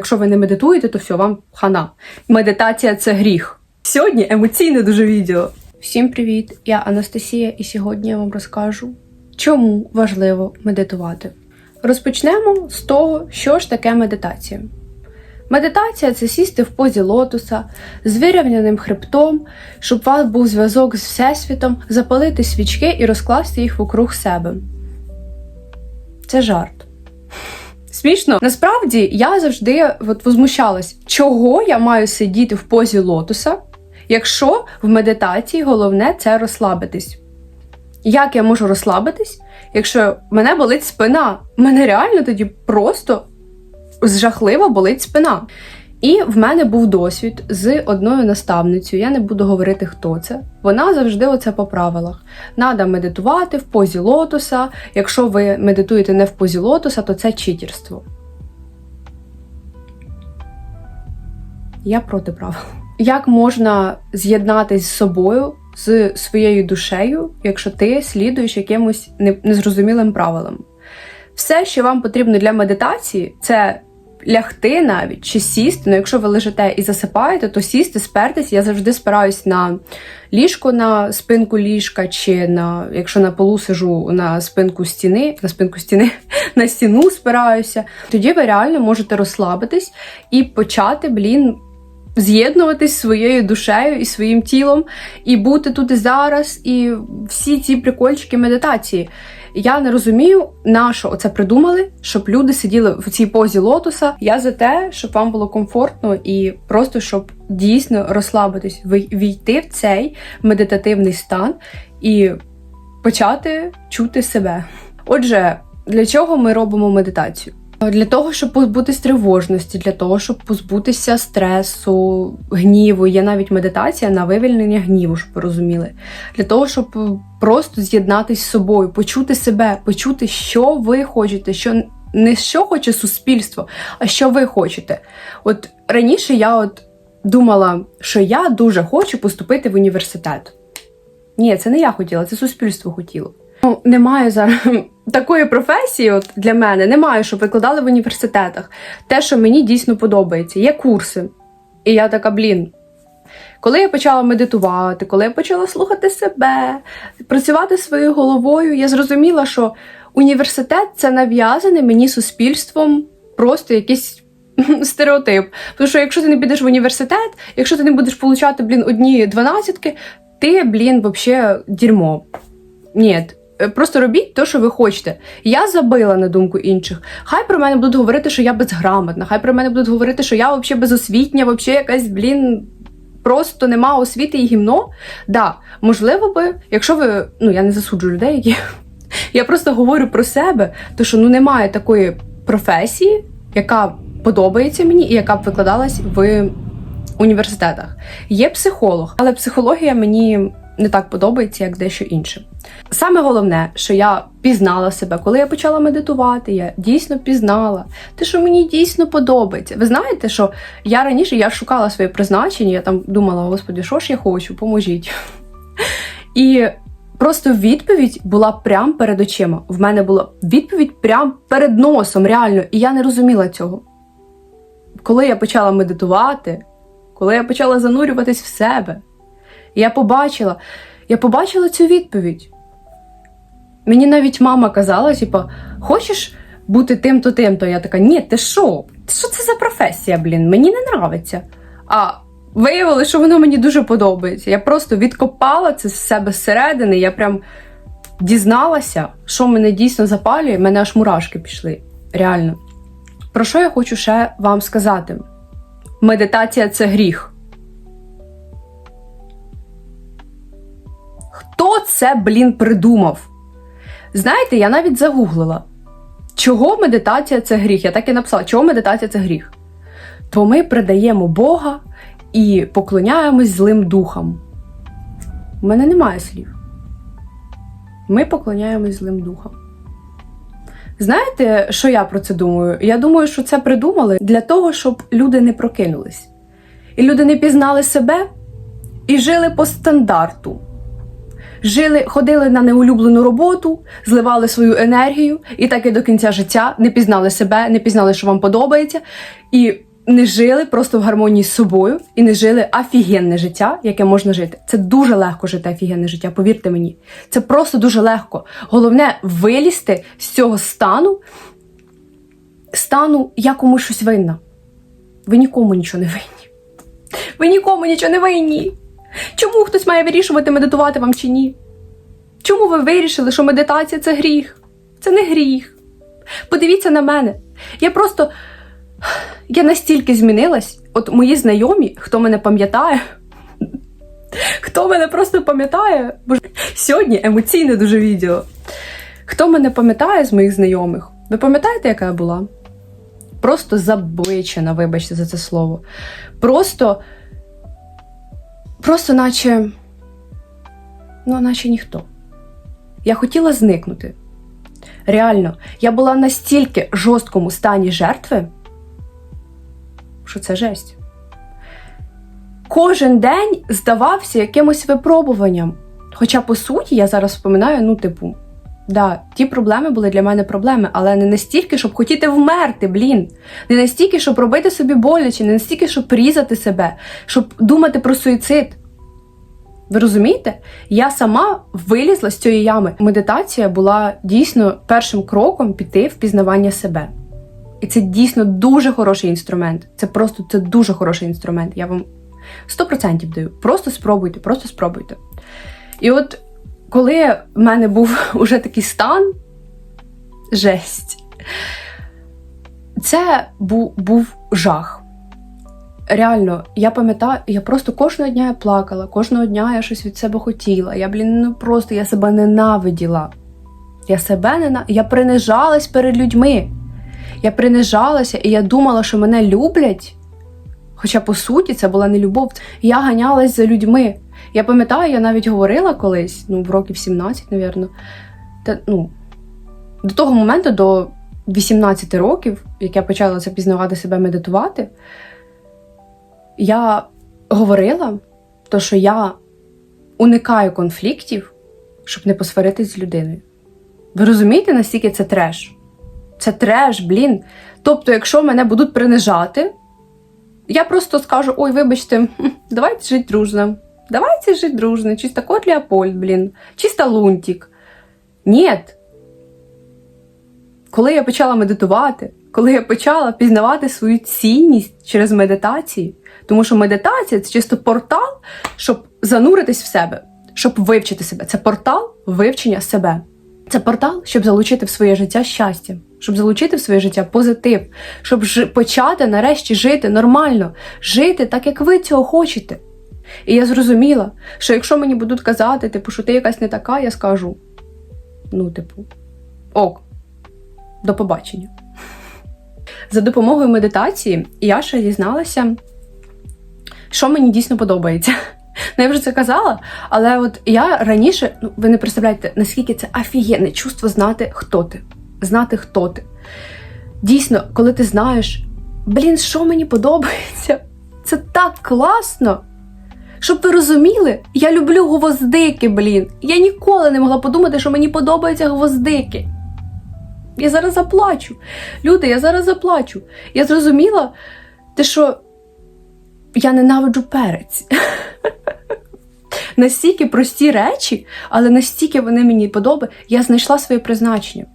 Якщо ви не медитуєте, то все, вам хана. Медитація це гріх. Сьогодні емоційне дуже відео. Всім привіт! Я Анастасія, і сьогодні я вам розкажу, чому важливо медитувати. Розпочнемо з того, що ж таке медитація. Медитація це сісти в позі лотоса з вирівняним хребтом, щоб у вас був зв'язок з Всесвітом, запалити свічки і розкласти їх вокруг себе. Це жарт. Смішно. Насправді я завжди от, возмущалась, чого я маю сидіти в позі лотоса, якщо в медитації головне це розслабитись. Як я можу розслабитись, якщо мене болить спина? Мене реально тоді просто жахливо болить спина. І в мене був досвід з одною наставницею. Я не буду говорити, хто це. Вона завжди оце по правилах. Надо медитувати в позі лотоса. Якщо ви медитуєте не в позі лотоса, то це читерство. Я проти правил. Як можна з'єднатись з собою, з своєю душею, якщо ти слідуєш якимось незрозумілим правилам? Все, що вам потрібно для медитації, це лягти навіть чи сісти. Ну, якщо ви лежите і засипаєте, то сісти, спертись. Я завжди спираюсь на ліжко на спинку ліжка, чи на якщо на полу сижу на спинку стіни, на спинку стіни, на стіну спираюся. Тоді ви реально можете розслабитись і почати, блін. З'єднуватись своєю душею і своїм тілом, і бути тут і зараз, і всі ці прикольчики медитації. Я не розумію, на що оце придумали, щоб люди сиділи в цій позі лотоса. Я за те, щоб вам було комфортно і просто щоб дійсно розслабитись, війти в цей медитативний стан і почати чути себе. Отже, для чого ми робимо медитацію? Для того, щоб позбутись тривожності, для того, щоб позбутися стресу, гніву. Є навіть медитація на вивільнення гніву, щоб розуміли. Для того, щоб е, просто з'єднатися з собою, почути себе, почути, що ви хочете, що не що хоче суспільство, а що ви хочете. От раніше я от думала, що я дуже хочу поступити в університет. Ні, це не я хотіла, це суспільство хотіло. Ну, немає зараз такої професії, от для мене немає, щоб викладали в університетах. Те, що мені дійсно подобається. Є курси. І я така, блін. Коли я почала медитувати, коли я почала слухати себе, працювати своєю головою, я зрозуміла, що університет це нав'язане мені суспільством просто якийсь стереотип. Тому що якщо ти не підеш в університет, якщо ти не будеш получати, блін, одні дванадцятки, ти, блін, вообще дерьмо. Ні, просто робіть те, що ви хочете. Я забила на думку інших. Хай про мене будуть говорити, що я безграмотна, хай про мене будуть говорити, що я взагалі безосвітня, взагалі якась, блін, просто нема освіти і гімно. Да, можливо би, якщо ви, ну я не засуджую людей, які. Я просто говорю про себе, то що ну немає такої професії, яка подобається мені і яка б викладалась в університетах. Є психолог, але психологія мені не так подобається, як дещо інше. Саме головне, що я пізнала себе, коли я почала медитувати, я дійсно пізнала те, що мені дійсно подобається. Ви знаєте, що я раніше я шукала своє призначення, я там думала, господи, що ж я хочу, поможіть. І просто відповідь була прямо перед очима. В мене була відповідь прямо перед носом, реально, і я не розуміла цього. Коли я почала медитувати, коли я почала занурюватись в себе, я побачила, я побачила цю відповідь. Мені навіть мама казала, типа, хочеш бути тим-то, тим-то? Я така, ні, ти що? Що це за професія, блін? Мені не нравиться. А виявилося, що воно мені дуже подобається. Я просто відкопала це з себе зсередини, я прям дізналася, що мене дійсно запалює, мене аж мурашки пішли. Реально. Про що я хочу ще вам сказати? Медитація це гріх. Хто це, блін, придумав? Знаєте, я навіть загуглила, чого медитація це гріх. Я так і написала, чого медитація це гріх. То ми придаємо Бога і поклоняємось злим духам. У мене немає слів. Ми поклоняємось злим духам. Знаєте, що я про це думаю? Я думаю, що це придумали для того, щоб люди не прокинулись. І люди не пізнали себе і жили по стандарту. Жили, ходили на неулюблену роботу, зливали свою енергію, і так і до кінця життя не пізнали себе, не пізнали, що вам подобається. І не жили просто в гармонії з собою і не жили офігенне життя, яке можна жити. Це дуже легко жити офігенне життя, повірте мені. Це просто дуже легко. Головне вилізти з цього стану, стану я комусь щось винна. Ви нікому нічого не винні. Ви нікому нічого не винні. Чому хтось має вирішувати, медитувати вам чи ні? Чому ви вирішили, що медитація це гріх? Це не гріх. Подивіться на мене. Я просто. Я настільки змінилась. От мої знайомі, хто мене пам'ятає, хто мене просто пам'ятає, боже, сьогодні емоційне дуже відео. Хто мене пам'ятає з моїх знайомих? Ви пам'ятаєте, яка я була? Просто забличена, вибачте за це слово. Просто, просто наче, ну, наче ніхто. Я хотіла зникнути. Реально, я була настільки жорсткому стані жертви, що це жесть. Кожен день здавався якимось випробуванням. Хоча, по суті, я зараз вспоминаю, ну, типу, да, ті проблеми були для мене проблеми, але не настільки, щоб хотіти вмерти, блін. Не настільки, щоб робити собі боляче, не настільки, щоб різати себе, щоб думати про суїцид. Ви розумієте? Я сама вилізла з цієї ями. Медитація була дійсно першим кроком піти в пізнавання себе. І це дійсно дуже хороший інструмент. Це просто це дуже хороший інструмент. Я вам 100% даю. Просто спробуйте, просто спробуйте. І от коли в мене був уже такий стан, жесть, це був, був жах. Реально, я пам'ятаю, я просто кожного дня я плакала, кожного дня я щось від себе хотіла. Я, блін, ну просто я себе ненавиділа. Я себе нена... я принижалась перед людьми. Я принижалася, і я думала, що мене люблять. Хоча, по суті, це була не любов. Я ганялась за людьми. Я пам'ятаю, я навіть говорила колись, ну, в років 17, напевно. Та, ну, до того моменту, до 18 років, як я почала це пізнавати себе медитувати, я говорила, то, що я уникаю конфліктів, щоб не посваритись з людиною. Ви розумієте, наскільки це треш? Це треш, блін. Тобто, якщо мене будуть принижати, я просто скажу: ой, вибачте, давайте жити дружно. Давайте жити дружно. Чисто кот Леопольд, блін, чисто лунтик. Ні. Коли я почала медитувати, коли я почала пізнавати свою цінність через медитацію, тому що медитація це чисто портал, щоб зануритись в себе, щоб вивчити себе. Це портал вивчення себе. Це портал, щоб залучити в своє життя щастя, щоб залучити в своє життя позитив, щоб ж почати нарешті жити нормально, жити так, як ви цього хочете. І я зрозуміла, що якщо мені будуть казати, типу, що ти якась не така, я скажу: ну, типу, ок, до побачення. За допомогою медитації я ще дізналася, що мені дійсно подобається. Ну, я вже це казала, але от я раніше, ну ви не представляєте, наскільки це офігенне чувство знати, хто ти. Знати, хто ти. Дійсно, коли ти знаєш, блін, що мені подобається, це так класно. Щоб ви розуміли, я люблю гвоздики, блін. Я ніколи не могла подумати, що мені подобаються гвоздики. Я зараз заплачу. Люди, я зараз заплачу. Я зрозуміла, те, що я ненавиджу перець. Настільки прості речі, але настільки вони мені подобаються, я знайшла своє призначення.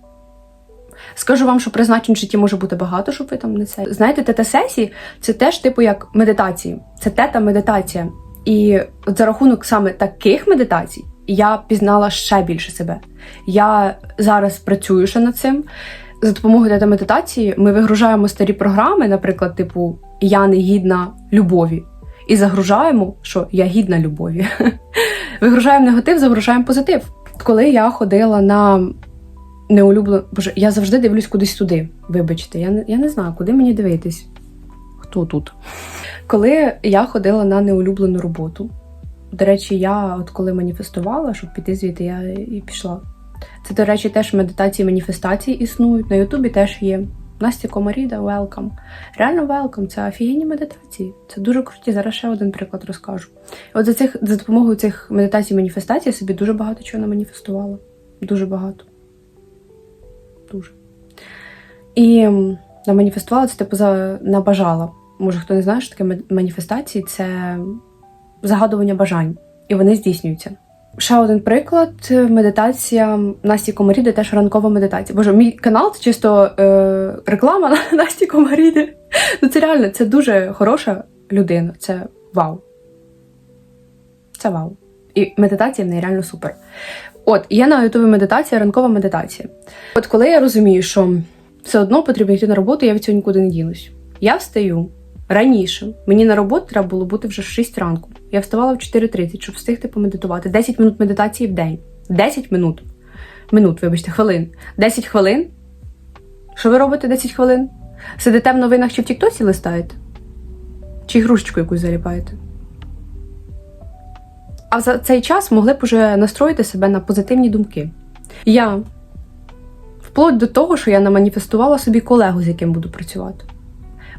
Скажу вам, що призначень в житті може бути багато, щоб ви там не це. Знаєте, тета-сесії це теж типу як медитації. Це тета-медитація. І от за рахунок саме таких медитацій я пізнала ще більше себе. Я зараз працюю ще над цим. За допомогою тета-медитації ми вигружаємо старі програми, наприклад, типу Я не гідна любові. І загружаємо, що я гідна любові. Вигружаємо негатив, загружаємо позитив. Коли я ходила на неулюблену. Боже, я завжди дивлюсь кудись туди. Вибачте, я не, я не знаю, куди мені дивитись. Хто тут? Коли я ходила на неулюблену роботу. До речі, я от коли маніфестувала, щоб піти звідти, я і пішла. Це, до речі, теж медитації маніфестації існують. На Ютубі теж є. Настя Комаріда, welcome. Реально welcome. Це офігенні медитації. Це дуже круті. Зараз ще один приклад розкажу. От за цих за допомогою цих медитацій маніфестацій я собі дуже багато чого наманіфестувала. Дуже багато. Дуже. І наманіфестувала це, типу, набажала. може хто не знає, що таке маніфестації це загадування бажань, і вони здійснюються. Ще один приклад медитація Насті Комаріди, теж ранкова медитація. Боже, мій канал це чисто е, реклама на Насті Комаріди. Ну це реально, це дуже хороша людина. Це вау. Це вау. І медитація в неї реально супер. От, є на ютубі медитація, ранкова медитація. От коли я розумію, що все одно потрібно йти на роботу, я від цього нікуди не дінусь. Я встаю раніше. Мені на роботу треба було бути вже в 6 ранку. Я вставала в 4.30, щоб встигти помедитувати. 10 минут медитації в день. 10 минут. Минут, вибачте, хвилин. 10 хвилин. Що ви робите 10 хвилин? Сидите в новинах чи в Тіктосі листаєте? Чи ігрушечку якусь заліпаєте? А за цей час могли б уже настроїти себе на позитивні думки. Я вплоть до того, що я наманіфестувала собі колегу, з яким буду працювати.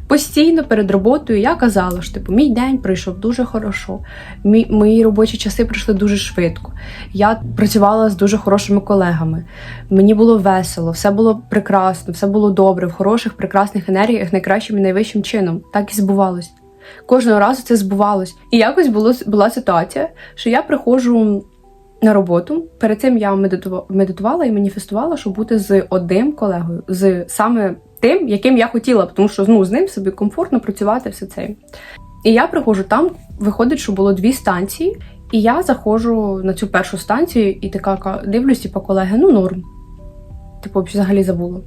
Постійно перед роботою я казала, що типу, мій день пройшов дуже хорошо, мій, мої робочі часи пройшли дуже швидко. Я працювала з дуже хорошими колегами. Мені було весело, все було прекрасно, все було добре, в хороших, прекрасних енергіях, найкращим і найвищим чином. Так і збувалось. Кожного разу це збувалось. І якось було, була ситуація, що я приходжу на роботу. Перед цим я медитува- медитувала і маніфестувала, щоб бути з одним колегою, з саме тим, яким я хотіла, тому що ну, з ним собі комфортно працювати все це. І я приходжу там, виходить, що було дві станції, і я заходжу на цю першу станцію і така ка- дивлюсь, типу, колеги, ну норм. Типу, взагалі забула.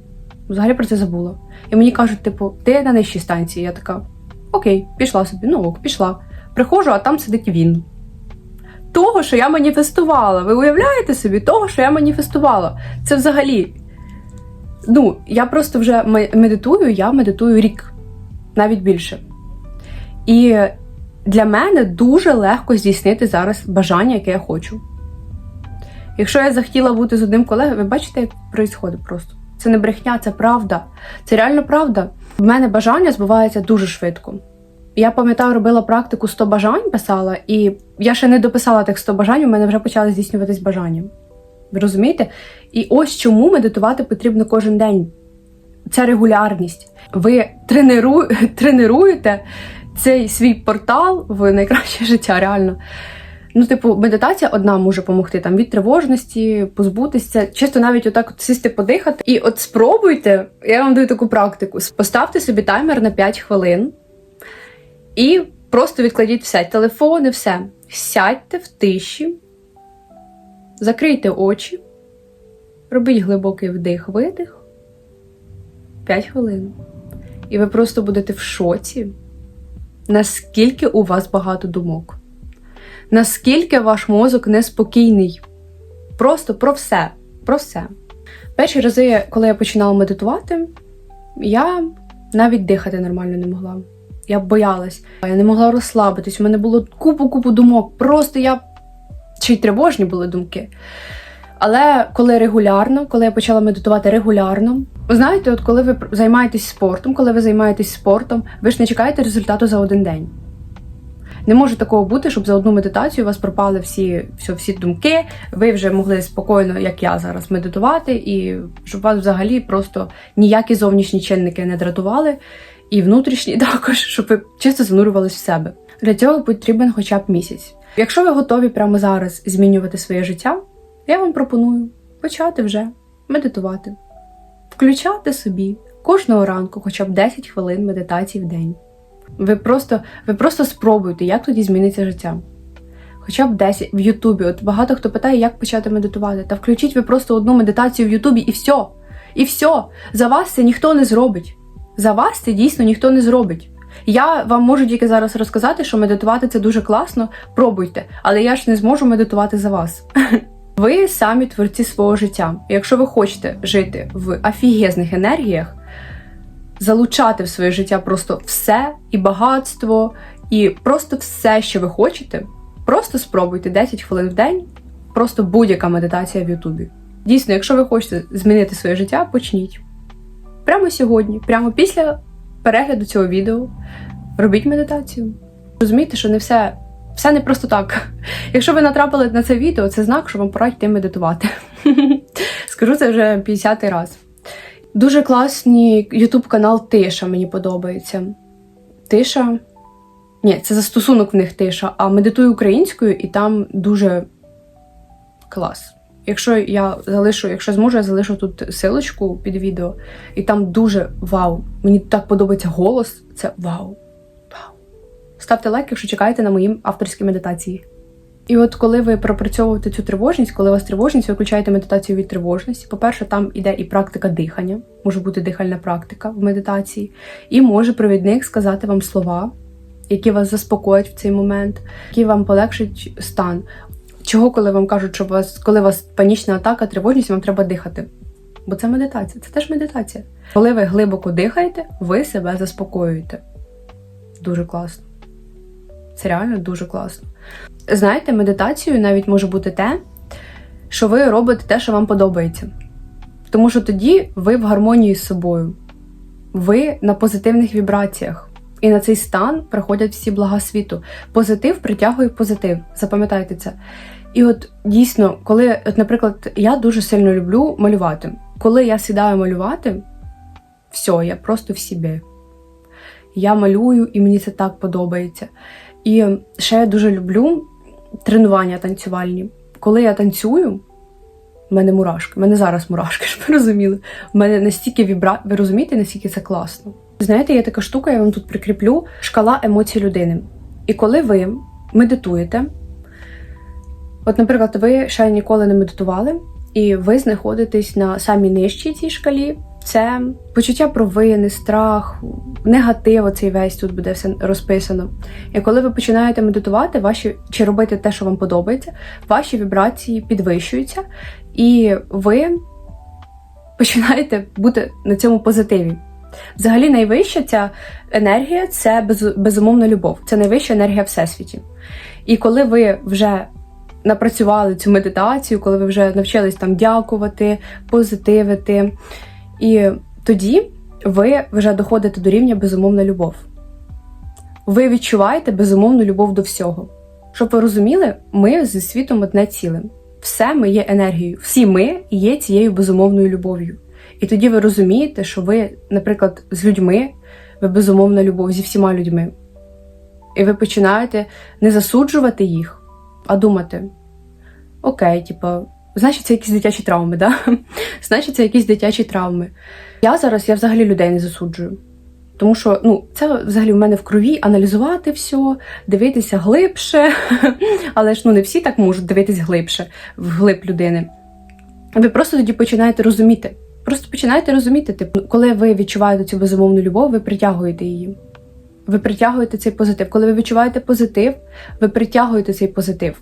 Взагалі про це забула. І мені кажуть, типу, ти на нижчій станції. Я така, окей, пішла собі, ну ок, пішла. Приходжу, а там сидить він. Того, що я маніфестувала. Ви уявляєте собі, того, що я маніфестувала. Це взагалі. Ну, я просто вже медитую, я медитую рік, навіть більше. І для мене дуже легко здійснити зараз бажання, яке я хочу. Якщо я захотіла бути з одним колегою, ви бачите, як відбувається просто. Це не брехня, це правда. Це реально правда. В мене бажання збуваються дуже швидко. Я пам'ятаю, робила практику 100 бажань, писала, і я ще не дописала тих 100 бажань, у мене вже почали здійснюватись бажання. Ви розумієте? І ось чому медитувати потрібно кожен день. Це регулярність. Ви тренеру... тренуєте цей свій портал в найкраще життя, реально. Ну, типу, медитація одна може допомогти там від тривожності, позбутися, чисто навіть отак от сісти подихати. І от спробуйте, я вам даю таку практику: поставте собі таймер на 5 хвилин і просто відкладіть все, телефони, все. Сядьте в тиші, закрийте очі, робіть глибокий вдих-видих 5 хвилин. І ви просто будете в шоці, наскільки у вас багато думок наскільки ваш мозок неспокійний. Просто про все. Про все. Перші рази, коли я починала медитувати, я навіть дихати нормально не могла. Я боялась, я не могла розслабитись. У мене було купу-купу думок. Просто я чи й тривожні були думки. Але коли регулярно, коли я почала медитувати регулярно, знаєте, от коли ви займаєтесь спортом, коли ви займаєтесь спортом, ви ж не чекаєте результату за один день. Не може такого бути, щоб за одну медитацію у вас пропали всі, все, всі думки, ви вже могли спокійно, як я зараз, медитувати, і щоб вас взагалі просто ніякі зовнішні чинники не дратували, і внутрішні також, щоб ви чисто занурювались в себе. Для цього потрібен хоча б місяць. Якщо ви готові прямо зараз змінювати своє життя, я вам пропоную почати вже медитувати, включати собі кожного ранку хоча б 10 хвилин медитації в день. Ви просто, ви просто спробуйте, як тоді зміниться життя. Хоча б 10 в Ютубі. От багато хто питає, як почати медитувати. Та включіть ви просто одну медитацію в Ютубі і все. І все. За вас це ніхто не зробить. За вас це дійсно ніхто не зробить. Я вам можу тільки зараз розказати, що медитувати це дуже класно. Пробуйте, але я ж не зможу медитувати за вас. Ви самі творці свого життя. Якщо ви хочете жити в офігезних енергіях, залучати в своє життя просто все і багатство, і просто все, що ви хочете, просто спробуйте 10 хвилин в день, просто будь-яка медитація в Ютубі. Дійсно, якщо ви хочете змінити своє життя, почніть. Прямо сьогодні, прямо після перегляду цього відео, робіть медитацію. Розумійте, що не все, все не просто так. Якщо ви натрапили на це відео, це знак, що вам пора йти медитувати. Скажу це вже 50 раз. Дуже класний ютуб канал Тиша мені подобається. тиша. Ні, це застосунок в них тиша, а медитую українською, і там дуже клас. Якщо я залишу, якщо зможу, я залишу тут силочку під відео, і там дуже вау. Мені так подобається голос. Це вау. Вау. Ставте лайк, якщо чекаєте на мої авторські медитації. І от коли ви пропрацьовуєте цю тривожність, коли у вас тривожність, ви включаєте медитацію від тривожності. По-перше, там іде і практика дихання, може бути дихальна практика в медитації, і може провідник сказати вам слова, які вас заспокоять в цей момент, які вам полегшать стан. Чого, коли вам кажуть, що у вас, коли у вас панічна атака, тривожність, вам треба дихати. Бо це медитація, це теж медитація. Коли ви глибоко дихаєте, ви себе заспокоюєте. Дуже класно. Це реально дуже класно. Знаєте, медитацією навіть може бути те, що ви робите те, що вам подобається. Тому що тоді ви в гармонії з собою, ви на позитивних вібраціях. І на цей стан приходять всі блага світу. Позитив притягує позитив. Запам'ятайте це. І от дійсно, коли, от, наприклад, я дуже сильно люблю малювати. Коли я сідаю малювати, все, я просто в собі. Я малюю, і мені це так подобається. І ще я дуже люблю тренування танцювальні. Коли я танцюю, в мене мурашки. В мене зараз мурашки, щоб ви розуміли. В мене настільки вібра... Ви розумієте, наскільки це класно? Знаєте, є така штука, я вам тут прикріплю шкала емоцій людини. І коли ви медитуєте, от, наприклад, ви ще ніколи не медитували, і ви знаходитесь на самій нижчій цій шкалі, це почуття провини, страх, негатив, оцей весь тут буде все розписано. І коли ви починаєте медитувати, ваші чи робити те, що вам подобається, ваші вібрації підвищуються, і ви починаєте бути на цьому позитиві. Взагалі, найвища ця енергія це без, безумовна любов. Це найвища енергія всесвіті. І коли ви вже напрацювали цю медитацію, коли ви вже навчились там дякувати, позитивити, і тоді ви вже доходите до рівня безумовна любов. Ви відчуваєте безумовну любов до всього. Щоб ви розуміли, ми зі світом одне ціле. Все ми є енергією, всі ми є цією безумовною любов'ю. І тоді ви розумієте, що ви, наприклад, з людьми, ви безумовна любов зі всіма людьми. І ви починаєте не засуджувати їх, а думати: окей, типу, значить, це якісь дитячі травми, да? Значить, це якісь дитячі травми. Я зараз я взагалі людей не засуджую. Тому що ну, це взагалі в мене в крові аналізувати все, дивитися глибше. Але ж ну, не всі так можуть дивитись глибше, вглиб людини. Ви просто тоді починаєте розуміти. Просто починаєте розуміти, типу, коли ви відчуваєте цю безумовну любов, ви притягуєте її. Ви притягуєте цей позитив. Коли ви відчуваєте позитив, ви притягуєте цей позитив.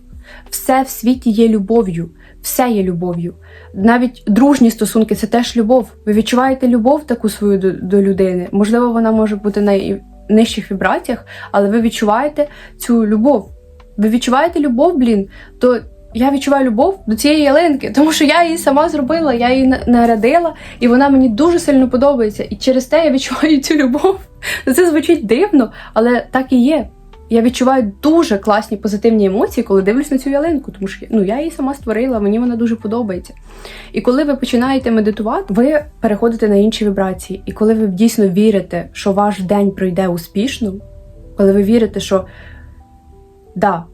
Все в світі є любов'ю, все є любов'ю. Навіть дружні стосунки це теж любов. Ви відчуваєте любов таку свою до, до людини. Можливо, вона може бути на нижчих вібраціях, але ви відчуваєте цю любов. Ви відчуваєте любов, блін, то я відчуваю любов до цієї ялинки, тому що я її сама зробила, я її нарядила, і вона мені дуже сильно подобається. І через те я відчуваю цю любов. Це звучить дивно, але так і є. Я відчуваю дуже класні позитивні емоції, коли дивлюсь на цю ялинку, тому що ну, я її сама створила, мені вона дуже подобається. І коли ви починаєте медитувати, ви переходите на інші вібрації. І коли ви дійсно вірите, що ваш день пройде успішно, коли ви вірите, що да,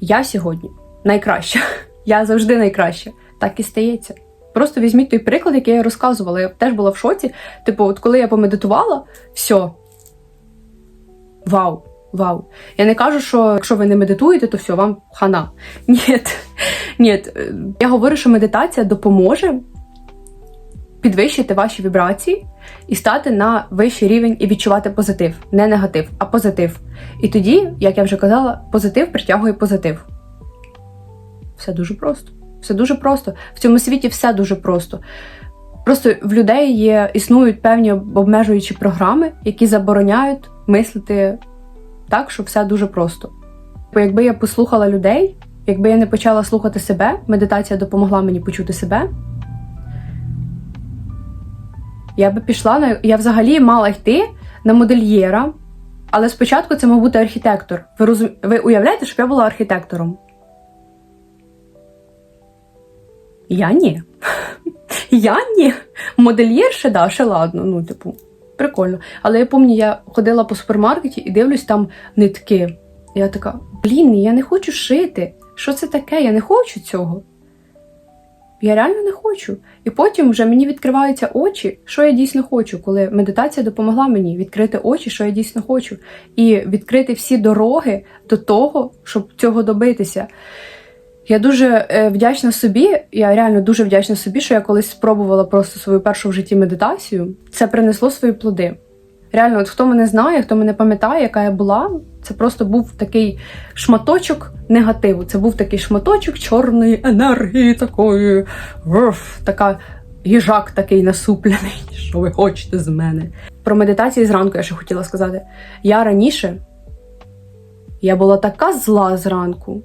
я сьогодні найкраща, я завжди найкраща, так і стається. Просто візьміть той приклад, який я розказувала. Я теж була в шоці. Типу, от коли я помедитувала, все. Вау! Вау. Я не кажу, що якщо ви не медитуєте, то все, вам хана. Ні. Ні. Я говорю, що медитація допоможе підвищити ваші вібрації і стати на вищий рівень і відчувати позитив. Не негатив, а позитив. І тоді, як я вже казала, позитив притягує позитив. Все дуже просто. Все дуже просто. В цьому світі все дуже просто. Просто в людей є, існують певні обмежуючі програми, які забороняють мислити так, що все дуже просто. Бо якби я послухала людей, якби я не почала слухати себе, медитація допомогла мені почути себе. Я би пішла на. Я взагалі мала йти на модельєра, але спочатку це мав бути архітектор. Ви розум... Ви уявляєте, щоб я була архітектором? Я ні. Я ні. Модельєр ще да, ще ладно. Ну, типу, прикольно. Але я пам'ятаю, я ходила по супермаркеті і дивлюсь там нитки. Я така: блін, я не хочу шити. Що це таке? Я не хочу цього. Я реально не хочу. І потім вже мені відкриваються очі, що я дійсно хочу, коли медитація допомогла мені відкрити очі, що я дійсно хочу, і відкрити всі дороги до того, щоб цього добитися. Я дуже е, вдячна собі, я реально дуже вдячна собі, що я колись спробувала просто свою першу в житті медитацію. Це принесло свої плоди. Реально, от хто мене знає, хто мене пам'ятає, яка я була, це просто був такий шматочок негативу. Це був такий шматочок чорної енергії, такої уф, така їжак такий насуплений. Що ви хочете з мене? Про медитації зранку я ще хотіла сказати. Я раніше я була така зла зранку.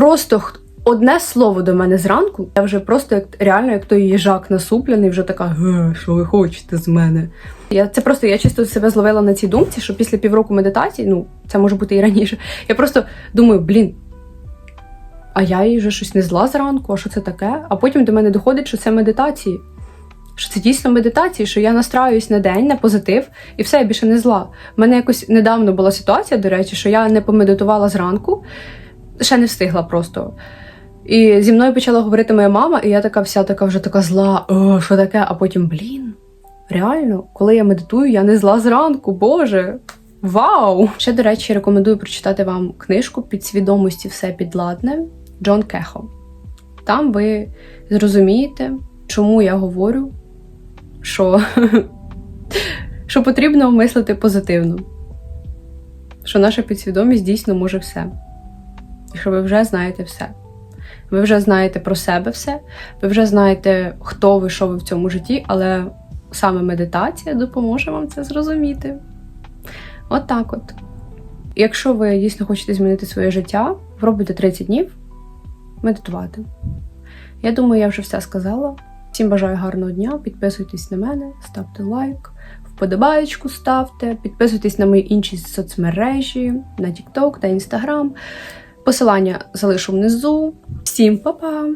Просто одне слово до мене зранку, я вже просто як реально як той їжак насуплений, вже така, що ви хочете з мене. Я це просто я чисто себе зловила на цій думці, що після півроку медитації, ну це може бути і раніше. Я просто думаю, блін. А я їй вже щось не зла зранку, а що це таке? А потім до мене доходить, що це медитації. Що це дійсно медитації, що я настраюсь на день, на позитив, і все, я більше не зла. У мене якось недавно була ситуація, до речі, що я не помедитувала зранку, ще не встигла просто. І зі мною почала говорити моя мама, і я така вся така вже така зла, о, що таке? А потім, блін, реально, коли я медитую, я не зла зранку, Боже. Вау! Ще, до речі, рекомендую прочитати вам книжку Підсвідомості все підладне Джон Кехо. Там ви зрозумієте, чому я говорю, що, що потрібно мислити позитивно, що наша підсвідомість дійсно може все. І що ви вже знаєте все. Ви вже знаєте про себе все, ви вже знаєте, хто ви, що ви в цьому житті, але саме медитація допоможе вам це зрозуміти. От так от. Якщо ви дійсно хочете змінити своє життя, пробуйте 30 днів медитувати. Я думаю, я вже все сказала. Всім бажаю гарного дня. Підписуйтесь на мене, ставте лайк, вподобаєчку ставте, підписуйтесь на мої інші соцмережі, на TikTok, на Instagram. Посилання залишу внизу. Всім па-па!